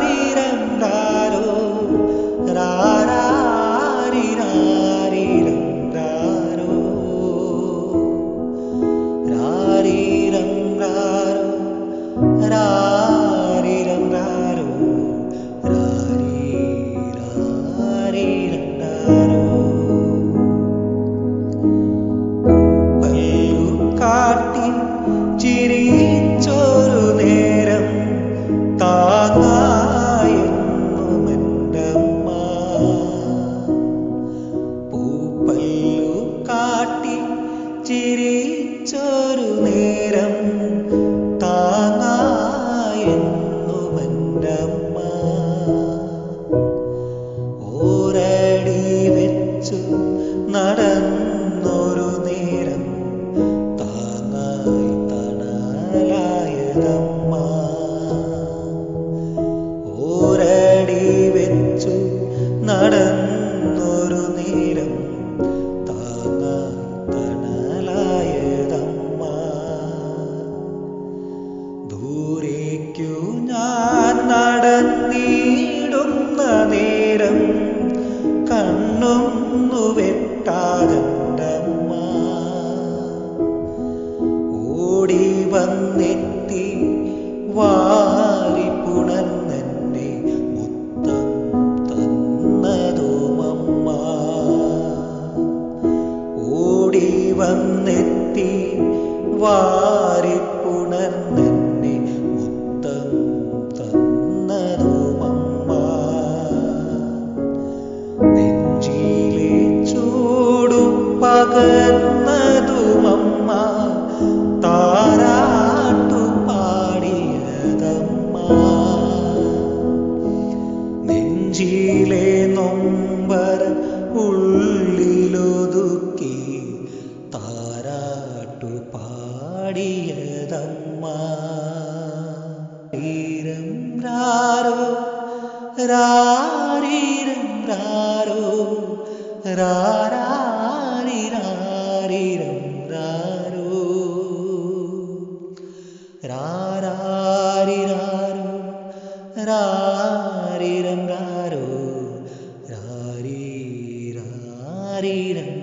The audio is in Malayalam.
moriremos. ചിരിച്ചൊരു നേരം താങ്ങായെന്നുമെന്റമ്മ വന്നെത്തി വാരി മുത്തം മുത്തം തന്നതുമമ്മ ഓടി വന്നെത്തി വാരി നെഞ്ചിലെ നൊമ്പര ഉള്ളിലൊതുക്കി താരാട്ടു പാടിയതമ്മ. ീരം രാരോ രാരീരം രാരോ രാരീരം രാരോ. രാരാരിരാരോ രാരിരം രാരോ രാരീരാരിരം